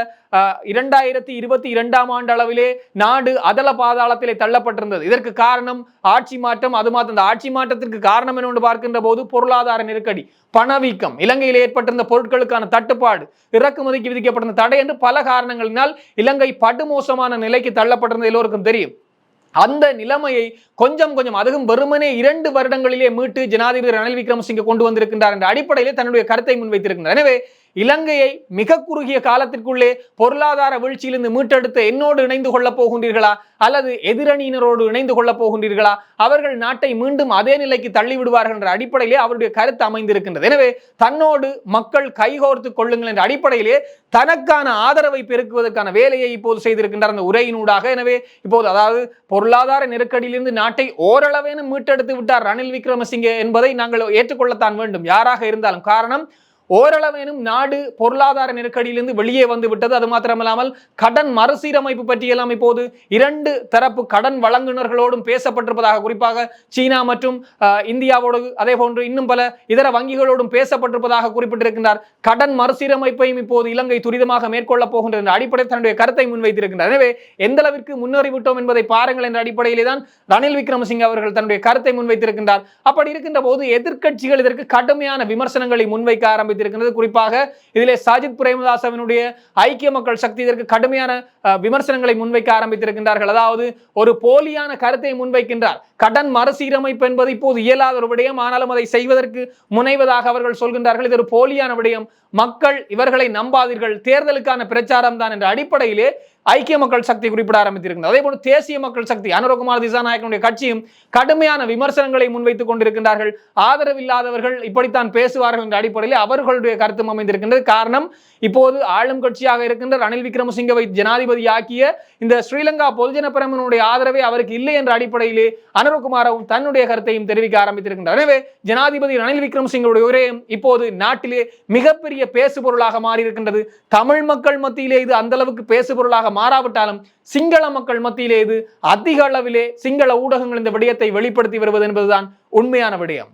இரண்டாயிரத்தி இருபத்தி இரண்டாம் ஆண்டு அளவிலே நாடு அதல பாதாளத்திலே தள்ளப்பட்டிருந்தது. இதற்கு காரணம் ஆட்சி மாற்றம் அது மாத்திரம் இந்த ஆட்சி மாற்றத்திற்கு காரணம் என்னவென்று பார்க்கின்ற போது பொருளாதார நெருக்கடி பணவீக்கம் இலங்கையில் ஏற்பட்டிருந்த பொருட்களுக்கான தட்டுப்பாடு இறக்குமதிக்கு விதிக்கப்பட்டிருந்த தடை என்று பல காரணங்களினால் இலங்கை படுமோசமான நிலைக்கு தள்ளப்பட்டிருந்த எல்லோருக்கும் தெரியும். அந்த நிலைமையை கொஞ்சம் கொஞ்சம் அதுவும் வெறுமனே இரண்டு வருடங்களிலே மீட்டு ஜனாதிபதி ரணில் விக்ரமசிங்க கொண்டு வந்திருக்கின்றார் என்ற அடிப்படையிலே தன்னுடைய கருத்தை முன்வைத்திருக்கின்றார். எனவே இலங்கையை மிக குறுகிய காலத்திற்குள்ளே பொருளாதார வீழ்ச்சியிலிருந்து மீட்டெடுத்து என்னோடு இணைந்து கொள்ளப் போகின்றீர்களா? அல்லது எதிரணியினரோடு இணைந்து கொள்ளப் போகின்றீர்களா? அவர்கள் நாட்டை மீண்டும் அதே நிலைக்கு தள்ளிவிடுவார்கள் என்ற அடிப்படையிலே அவருடைய கருத்து அமைந்திருக்கின்றது. எனவே தன்னோடு மக்கள் கைகோர்த்து கொள்ளுங்கள் என்ற அடிப்படையிலே தனக்கான ஆதரவை பெருக்குவதற்கான வேலையை இப்போது செய்திருக்கின்றார் அந்த உரையினூடாக. எனவே இப்போது அதாவது பொருளாதார நெருக்கடியிலிருந்து நாட்டை ஓரளவேனும் மீட்டெடுத்து விட்டார் ரணில் விக்ரமசிங்கே என்பதை நாங்கள் ஏற்றுக்கொள்ளத்தான் வேண்டும். யாராக இருந்தாலும். காரணம் ஓரளவேனும் நாடு பொருளாதார நெருக்கடியிலிருந்து வெளியே வந்து விட்டது. அது மாத்திரமல்லாமல் கடன் மறுசீரமைப்பு பற்றியெல்லாம் இப்போது இரண்டு தரப்பு கடன் வழங்குனர்களோடும் பேசப்பட்டிருப்பதாக குறிப்பாக சீனா மற்றும் இந்தியாவோடு அதே போன்று இன்னும் பல இதர வங்கிகளோடும் பேசப்பட்டிருப்பதாக குறிப்பிட்டிருக்கின்றார். கடன் மறுசீரமைப்பையும் இப்போது இலங்கை துரிதமாக மேற்கொள்ளப் போகின்ற என்ற அடிப்படையில் தன்னுடைய கருத்தை முன்வைத்திருக்கின்றார். எனவே எந்த அளவிற்கு முன்னேறிவிட்டோம் என்பதை பாருங்கள் என்ற அடிப்படையிலே தான் ரணில் விக்ரமசிங்க அவர்கள் தன்னுடைய கருத்தை முன்வைத்திருக்கின்றார். அப்படி இருக்கின்ற போது எதிர்க்கட்சிகள் இதற்கு கடுமையான விமர்சனங்களை முன்வைக்க வைத்திருக்கிறது குறிப்பாக இதிலே சாஜித் பிரேமதாசவினுடைய ஐக்கிய மக்கள் சக்தி இதற்கு கடுமையான விமர்சனங்களை முன்வைக்க ஆரம்பித்திருக்கின்றார்கள். அதாவது ஒரு போலியான கருத்தை முன்வைக்கின்றார். கடன் மறுசீரமைப்பு என்பது இப்போது இயலாத ஒரு விடயம். ஆனாலும் அதை செய்வதற்கு முனைவதாக அவர்கள் சொல்கின்றார்கள். இது ஒரு போலியான விடயம். மக்கள் இவர்களை நம்பாதீர்கள். தேர்தலுக்கான பிரச்சாரம் தான் என்ற அடிப்படையிலே ஐக்கிய மக்கள் சக்தி குறிப்பிட ஆரம்பித்திருக்கிறது. அதே போல தேசிய மக்கள் சக்தி அனுரகுமார் திசாநாயக்கனுடைய கட்சியும் கடுமையான விமர்சனங்களை முன்வைத்துக் கொண்டிருக்கின்றார்கள். ஆதரவில்லாதவர்கள் இப்படித்தான் பேசுவார்கள் என்ற அடிப்படையில் அவர்களுடைய கருத்தும் அமைந்திருக்கின்றது. காரணம் இப்போது ஆளும் கட்சியாக இருக்கின்ற ரணில் விக்ரமசிங்கவை ஜனாதிபதி ஆக்கிய இந்த ஸ்ரீலங்கா பொதுஜன பிரமனுடைய ஆதரவை அவருக்கு இல்லை என்ற அடிப்படையிலே மனோகுமாரவும் தன்னுடைய கருத்தையும் தெரிவிக்க ஆரம்பித்திருக்கின்றார் எனவே ஜனாதிபதி ரணில் விக்ரமசிங்கவுடைய உரையும் இப்போது நாட்டிலே மிகப்பெரிய பேசுபொருளாக மாறியிருக்கின்றது. தமிழ் மக்கள் மத்தியிலே இது அந்த அளவுக்கு பேசுபொருளாக மாறாவிட்டாலும் சிங்கள மக்கள் மத்தியிலே இது அதிக அளவிலே சிங்கள ஊடகங்கள் இந்த விடயத்தை வெளிப்படுத்தி வருவது என்பதுதான் உண்மையான விடயம்.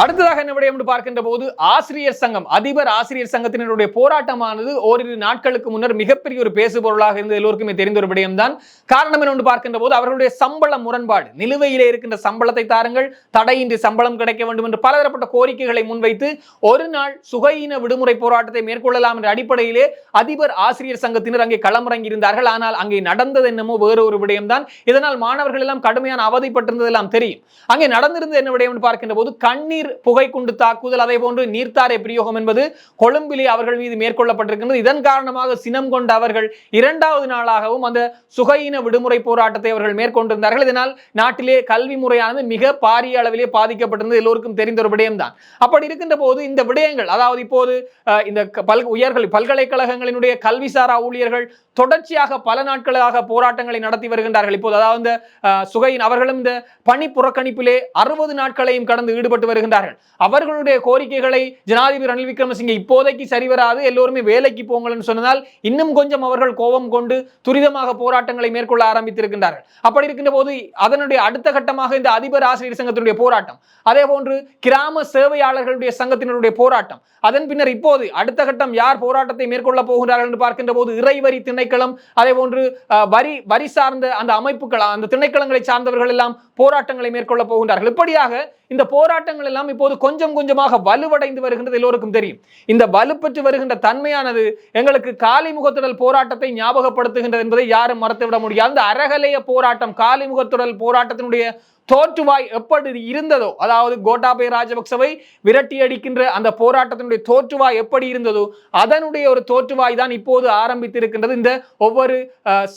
அடுத்ததாக என்ன விடயம் என்று பார்க்கின்ற போது ஆசிரியர் சங்கம் அதிபர் ஆசிரியர் சங்கத்தினருடைய போராட்டமானது ஓரிரு நாட்களுக்கு முன்னர் மிகப்பெரிய ஒரு பேசு பொருளாக இருந்தது. எல்லோருக்குமே தெரிந்த ஒரு விடயம் தான் காரணம் என்ன பார்க்கின்ற போது அவர்களுடைய சம்பள முரண்பாடு நிலுவையிலே இருக்கின்ற சம்பளத்தை தாருங்கள் தடையின்றி சம்பளம் கிடைக்க வேண்டும் என்று பலதரப்பட்ட கோரிக்கைகளை முன்வைத்து ஒரு நாள் சுகையின விடுமுறை போராட்டத்தை மேற்கொள்ளலாம் என்ற அடிப்படையிலே அதிபர் ஆசிரியர் சங்கத்தினர் அங்கே களமிறங்கி இருந்தார்கள் ஆனால் அங்கே நடந்தது என்னமோ வேறு ஒரு விடயம் தான் இதனால் மாணவர்கள் எல்லாம் கடுமையான அவதிப்பட்டிருந்ததெல்லாம் தெரியும். அங்கே நடந்திருந்தது என்ன விடயம் பார்க்கின்ற போது கண்ணீர் புகை புகைக்குண்டு தாக்குதல் அதே போன்று நீர்த்தாரை பிரயோகம் என்பது கொழும்பிலே அவர்கள் மீது மேற்கொள்ளப்பட்டிருக்கின்றது. இதன் காரணமாக சினம் கொண்ட அவர்கள் இரண்டாவது நாளாகவும் அந்த சுகையின விடுமுறை போராட்டத்தை அவர்கள் மேற்கொண்டிருந்தார்கள். இதனால் நாட்டிலே கல்வி முறையானது மிக பாரிய அளவிலே பாதிக்கப்பட்டிருந்தது. எல்லோருக்கும் தெரிந்த ஒரு விடயம்தான். அப்படி இருக்கின்ற போது இந்த விடயங்கள் அதாவது இப்போது இந்த பல் உயர்கள் பல்கலைக்கழகங்களினுடைய கல்விசாரா ஊழியர்கள் தொடர்ச்சியாக பல நாட்களாக போராட்டங்களை நடத்தி வருகின்றார்கள். இப்போது அதாவது இந்த சுகையின் அவர்களும் இந்த பணி புறக்கணிப்பிலே அறுபது நாட்களையும் கடந்து ஈடுபட்டு வருகின்ற கொண்டார்கள். அவர்களுடைய கோரிக்கைகளை ஜனாதிபதி ரணில் விக்ரமசிங்கே இப்போதைக்கு சரிவராது எல்லோருமே வேலைக்கு போங்கள்னு சொன்னதால் இன்னும் கொஞ்சம் அவர்கள் கோபம் கொண்டு துரிதமாக போராட்டங்களை மேற்கொள்ள ஆரம்பித்திருக்கின்றார்கள். அப்படி இருக்கின்ற போது அதனுடைய அடுத்த கட்டமாக இந்த அதிபர் ஆசிரியர் சங்கத்தினுடைய போராட்டம் அதே போன்று கிராம சேவையாளர்களுடைய சங்கத்தினருடைய போராட்டம் அதன் பின்னர் இப்போது அடுத்த கட்டம் யார் போராட்டத்தை மேற்கொள்ள போகிறார்கள் என்று பார்க்கின்ற போது இறைவரி திணைக்களம் அதே போன்று வரி வரி சார்ந்த அந்த அமைப்புகள் அந்த திணைக்களங்களை சார்ந்தவர்கள் எல்லாம் போராட்டங்களை மேற்கொள்ள போகின்றார்கள். இப்படியாக இந்த போராட்டங்கள் எல்லாம் இப்போது கொஞ்சம் கொஞ்சமாக வலுவடைந்து வருகின்றது எல்லோருக்கும் தெரியும். இந்த வலுப்பெற்று வருகின்ற தன்மையானது எங்களுக்கு காலிமுகத்துடல் போராட்டத்தை ஞாபகப்படுத்துகின்றது என்பதை யாரும் மறந்துவிட முடியாது. அந்த அரகலைய போராட்டம் காலிமுகத்துடல் போராட்டத்தினுடைய தோற்றுவாய் எப்படி இருந்ததோ அதாவது கோட்டாபய ராஜபக்சவை விரட்டி அடிக்கின்ற அந்த போராட்டத்தினுடைய தோற்றுவாய் எப்படி இருந்ததோ அதனுடைய ஒரு தோற்றுவாய் தான் இப்போது ஆரம்பித்திருக்கின்றது. இந்த ஒவ்வொரு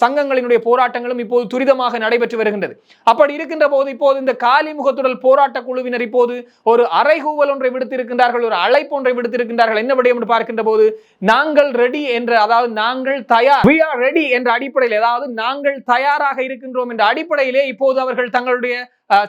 சங்கங்களினுடைய போராட்டங்களும் இப்போது துரிதமாக நடைபெற்று வருகின்றது. அப்படி இருக்கின்ற போது இப்போது இந்த காலிமுகத்துடல் போராட்ட குழுவினர் இப்போது ஒரு அறைகூவல் ஒன்றை விடுத்திருக்கின்றார்கள் ஒரு அழைப்பு ஒன்றை விடுத்திருக்கின்றார்கள். என்ன விடயம் என்று பார்க்கின்ற போது நாங்கள் ரெடி என்ற அதாவது நாங்கள் தயார் வி ஆர் ரெடி என்ற அடிப்படையில் அதாவது நாங்கள் தயாராக இருக்கின்றோம் என்ற அடிப்படையிலே இப்போது அவர்கள் தங்களுடைய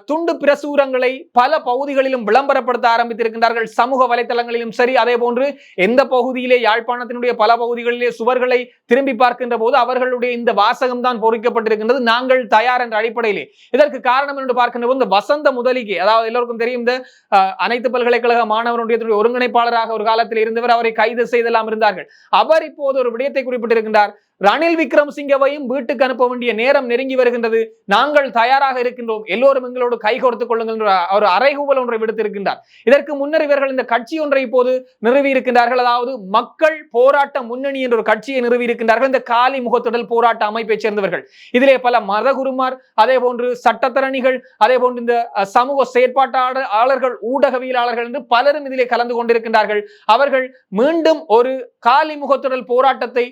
துண்டு பிரசுரங்களை பல பகுதிகளிலும் விளம்பரப்படுத்த ஆரம்பித்திருக்கின்றார்கள். சமூக வலைத்தளங்களிலும் சரி அதே போன்று எந்த பகுதியிலே யாழ்ப்பாணத்தினுடைய பல பகுதிகளிலே சுவர்களை திரும்பி பார்க்கின்ற போது அவர்களுடைய இந்த வாசகம் தான் பொறிக்கப்பட்டிருக்கின்றது. நாங்கள் தயார் என்ற அடிப்படையிலே. இதற்கு காரணம் என்று பார்க்கின்ற போது இந்த வசந்த முதலிகை அதாவது எல்லோருக்கும் தெரியும் இந்த அஹ், அனைத்து பல்கலைக்கழக மாணவருடைய ஒருங்கிணைப்பாளராக ஒரு காலத்தில் இருந்தவர் அவரை கைது செய்தெல்லாம் இருந்தார்கள். அவர் இப்போது ஒரு விடயத்தை குறிப்பிட்டிருக்கின்றார். ரணில் விக்ரம் சிங்கவையும் வீட்டுக்கு அனுப்ப வேண்டிய நேரம் நெருங்கி வருகின்றது. நாங்கள் தயாராக இருக்கின்றோம். எல்லோரும் எங்களோடு கை கொடுத்துக் கொள்ளுங்கள் என்ற ஒரு அறைகூவல் ஒன்றை விடுத்திருக்கின்றார். இதற்கு முன்னர் இவர்கள் இந்த கட்சி ஒன்றை இப்போது நிறுவி இருக்கின்றார்கள் அதாவது மக்கள் போராட்ட முன்னணி என்ற ஒரு கட்சியை நிறுவி இருக்கின்றார்கள் இந்த காலி முகத்துடல் போராட்ட அமைப்பைச் சேர்ந்தவர்கள். இதிலே பல மதகுருமார் அதே போன்று சட்டத்தரணிகள் அதே போன்று இந்த சமூக செயற்பாட்டாளர்கள் ஊடகவியலாளர்கள் என்று பலரும் இதிலே கலந்து கொண்டிருக்கின்றார்கள். அவர்கள் மீண்டும் ஒரு காலி முகத்துடல் போராட்டத்தை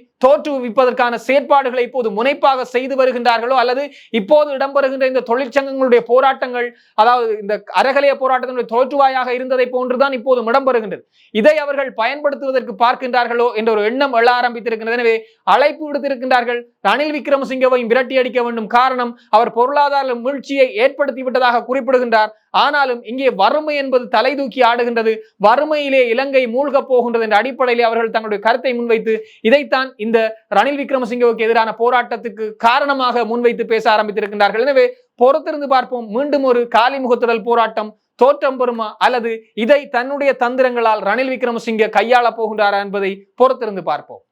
அதற்கான செயற்பாடுகளை இப்போது முனைப்பாக செய்து வருகின்றார்களோ அல்லது இப்போது இடம்பெறுகின்ற இந்த தொழிற்சங்கங்களுடைய போராட்டங்கள் அதாவது இந்த அறகலைய போராட்டத்தினுடைய தோற்றுவாயாக இருந்ததை போன்றுதான் இப்போது இடம்பெறுகின்றது. இதை அவர்கள் பயன்படுத்துவதற்கு பார்க்கின்றார்களோ என்ற ஒரு எண்ணம் எழ ஆரம்பித்திருக்கின்றது. எனவே அழைப்பு விடுத்திருக்கின்றார்கள். ரணில் விக்ரமசிங்கவையும் விரட்டி அடிக்க வேண்டும். காரணம் அவர் பொருளாதார வீழ்ச்சியை ஏற்படுத்தி விட்டதாக குறிப்பிடுகின்றார். ஆனாலும் இங்கே வறுமை என்பது தலை தூக்கி ஆடுகின்றது. வறுமையிலே இலங்கை மூழ்கப் போகின்றது என்ற அடிப்படையிலே அவர்கள் தங்களுடைய கருத்தை முன்வைத்து இதைத்தான் இந்த ரணில் விக்ரமசிங்கவுக்கு எதிரான போராட்டத்துக்கு காரணமாக முன்வைத்து பேச ஆரம்பித்திருக்கின்றார்கள். எனவே பொறுத்திருந்து பார்ப்போம். மீண்டும் ஒரு காலிமுகத்துடல் போராட்டம் தோற்றம் பெறுமா அல்லது இதை தன்னுடைய தந்திரங்களால் ரணில் விக்ரமசிங்க கையாளப் போகின்றாரா என்பதை பொறுத்திருந்து பார்ப்போம்.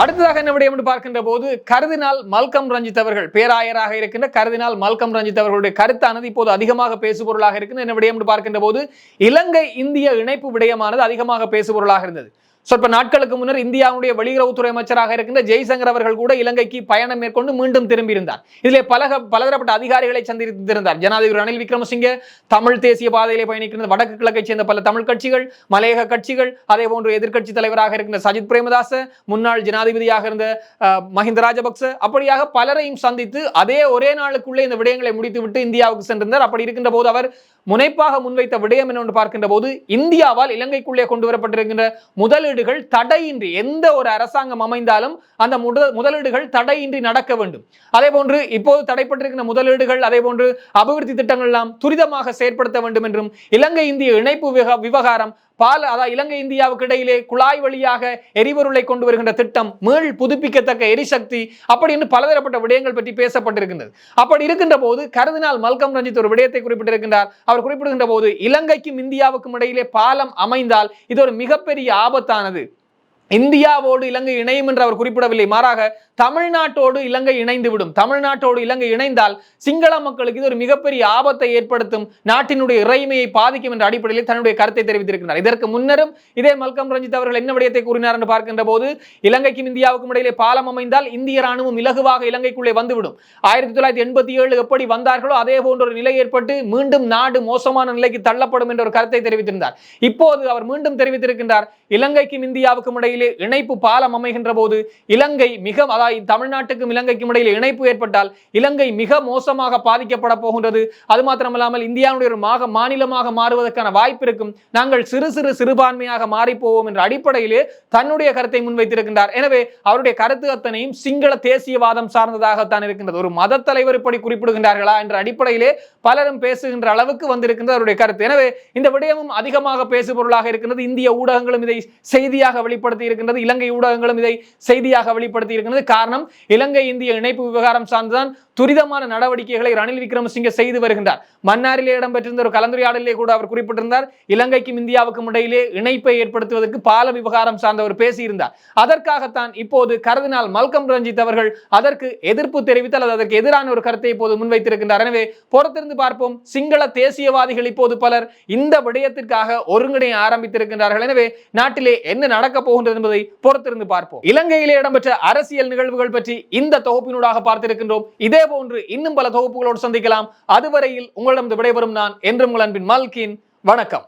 அடுத்ததாக என்ன விடயம் என்று பார்க்கின்ற போது கருதினால் மல்கம் ரஞ்சித் அவர்கள் பேராயராக இருக்கின்ற கருதினால் மல்கம் ரஞ்சித் அவர்களுடைய கருத்தானது இப்போது அதிகமாக பேசுபொருளாக இருக்கின்ற என்ன விடயம் என்று பார்க்கின்ற போது இலங்கை இந்திய இணைப்பு விடயமானது அதிகமாக பேசுபொருளாக இருந்தது. சொற்ப நாட்களுக்கு முன்னர் இந்தியாவுடைய வெளியுறவுத்துறை அமைச்சராக இருக்கின்ற ஜெய்சங்கர் அவர்கள் கூட இலங்கைக்கு பயணம் மேற்கொண்டு மீண்டும் திரும்பியிருந்தார். இதில் பல பலதரப்பட்ட அதிகாரிகளை சந்தித்திருந்தார். ஜனாதிபதி ரணில் விக்ரமசிங்கே தமிழ் தேசிய பாதையிலே பயணிக்கின்ற வடக்கு கிழக்கைச் சேர்ந்த பல தமிழ் கட்சிகள் மலையக கட்சிகள் அதே போன்று எதிர்க்கட்சி தலைவராக இருக்கின்ற சஜித் பிரேமதாச முன்னாள் ஜனாதிபதியாக இருந்த மஹிந்த ராஜபக்ச அப்படியாக பலரையும் சந்தித்து அதே ஒரே நாளுக்குள்ளே இந்த விடயங்களை முடித்துவிட்டு இந்தியாவுக்கு சென்றிருந்தார். அப்படி இருக்கின்ற போது அவர் முனைப்பாக முன்வைத்த விடயம் என்னென்று பார்க்கின்ற போது இந்தியாவால் இலங்கைக்குள்ளே கொண்டு வரப்பட்டிருக்கின்ற முதலீடுகள் தடையின்றி எந்த ஒரு அரசாங்கம் அமைந்தாலும் அந்த முதலீடுகள் தடையின்றி நடக்க வேண்டும். அதே போன்று இப்போது தடைப்பட்டிருக்கின்ற முதலீடுகள் அதே போன்று அபிவிருத்தி திட்டங்கள் எல்லாம் துரிதமாக செயற்படுத்த வேண்டும் என்றும் இலங்கை இந்திய இணைப்பு விவகாரம் பால அதாவது இலங்கை இந்தியாவுக்கு இடையிலே குழாய் வழியாக எரிபொருளை கொண்டு வருகின்ற திட்டம் மீள் புதுப்பிக்கத்தக்க எரிசக்தி அப்படின்னு பலதரப்பட்ட விடயங்கள் பற்றி பேசப்பட்டிருக்கின்றது. அப்படி இருக்கின்ற போது கருதினால் மல்கம் ரஞ்சித் ஒரு விடயத்தை குறிப்பிட்டிருக்கின்றார். அவர் குறிப்பிடுகின்ற போது இலங்கைக்கும் இந்தியாவுக்கும் இடையிலே பாலம் அமைந்தால் இது ஒரு மிகப்பெரிய ஆபத்தானது. இந்தியாவோடு இலங்கை இணையும் என்று அவர் குறிப்பிடவில்லை. மாறாக தமிழ்நாட்டோடு இலங்கை இணைந்து விடும் தமிழ்நாட்டோடு இலங்கை இணைந்தால் சிங்கள மக்களுக்கு இது ஒரு மிகப்பெரிய ஆபத்தை ஏற்படுத்தும் நாட்டினுடைய இறைமையை பாதிக்கும் என்ற அடிப்படையில் தன்னுடைய கருத்தை தெரிவித்திருக்கிறார். இதற்கு முன்னரும் இதே மல்கம் ரஞ்சித் அவர்கள் என்ன விடயத்தை கூறினார் என்று பார்க்கின்ற போது இலங்கைக்கும் இந்தியாவுக்கும் இடையிலே பாலம் அமைந்தால் இந்திய ராணுவம் இலகுவாக இலங்கைக்குள்ளே வந்துவிடும். ஆயிரத்தி தொள்ளாயிரத்தி எண்பத்தி ஏழு எப்படி வந்தார்களோ அதே போன்ற ஒரு நிலை ஏற்பட்டு மீண்டும் நாடு மோசமான நிலைக்கு தள்ளப்படும் என்ற ஒரு கருத்தை தெரிவித்திருந்தார். இப்போது அவர் மீண்டும் தெரிவித்திருக்கின்றார் இலங்கைக்கும் இந்தியாவுக்கும் இடையில் இடையிலே இணைப்பு பாலம் அமைகின்ற போது இலங்கை மிக அதாவது தமிழ்நாட்டுக்கும் இலங்கைக்கும் இடையிலே இணைப்பு ஏற்பட்டால் இலங்கை மிக மோசமாக பாதிக்கப்பட போகின்றது. அது மாத்திரமல்லாமல் இந்தியாவுடைய ஒரு மாக மாநிலமாக மாறுவதற்கான வாய்ப்பு இருக்கும். நாங்கள் சிறு சிறு சிறுபான்மையாக மாறிப்போவோம் என்ற அடிப்படையிலே தன்னுடைய கருத்தை முன்வைத்திருக்கின்றார். எனவே அவருடைய கருத்து அத்தனையும் சிங்கள தேசியவாதம் சார்ந்ததாகத்தான் இருக்கின்றது. ஒரு மத தலைவர் இப்படி குறிப்பிடுகின்றார்களா என்ற அடிப்படையிலே பலரும் பேசுகின்ற அளவுக்கு வந்திருக்கின்றது அவருடைய கருத்து. எனவே இந்த விடயமும் அதிகமாக பேசுபொருளாக இருக்கின்றது. இந்திய ஊடகங்களும் இதை செய்தியாக வெளிப்படுத்தி இருக்கின்றது. இலங்கை ஊடகங்களும் இதை செய்தியாக வெளிப்படுத்தி இருக்கின்றது காரணம் இலங்கை இந்திய இணைப்பு விவகாரம் சார்ந்துதான் துரிதமான நடவடிக்கைகளை ரணில் விக்ரமசிங்கே செய்து வருகின்றார். மன்னாரிலே இடம்பெற்றிருந்த ஒரு கலந்துரையாடலே கூட அவர் குறிப்பிட்டிருந்தார். இலங்கைக்கும் இந்தியாவுக்கும் இடையிலே இணைப்பை ஏற்படுத்துவதற்கு பால விவகாரம் சார்ந்தவர் பேசியிருந்தார். அதற்காகத்தான் இப்போது கருதினால் மல்கம் ரஞ்சித் அவர்கள் அதற்கு எதிர்ப்பு தெரிவித்து அல்லது அதற்கு எதிரான ஒரு கருத்தை இப்போது முன்வைத்திருக்கின்றார். எனவே பொறுத்திருந்து பார்ப்போம். சிங்கள தேசியவாதிகள் இப்போது பலர் இந்த விடயத்திற்காக ஒருங்கிணைய ஆரம்பித்திருக்கின்றார்கள். எனவே நாட்டிலே என்ன நடக்க போகின்றது என்பதை பொறுத்திருந்து பார்ப்போம். இலங்கையிலே இடம்பெற்ற அரசியல் நிகழ்வுகள் பற்றி இந்த தொகுப்பினூடாக பார்த்திருக்கின்றோம். இதே போன்று இன்னும் பல தொகுப்புகளோடு சந்திக்கலாம். அதுவரையில் உங்களிடம் விடைபெறும் நான் என்றும் உங்கள் அன்பின் மல்கின். வணக்கம்.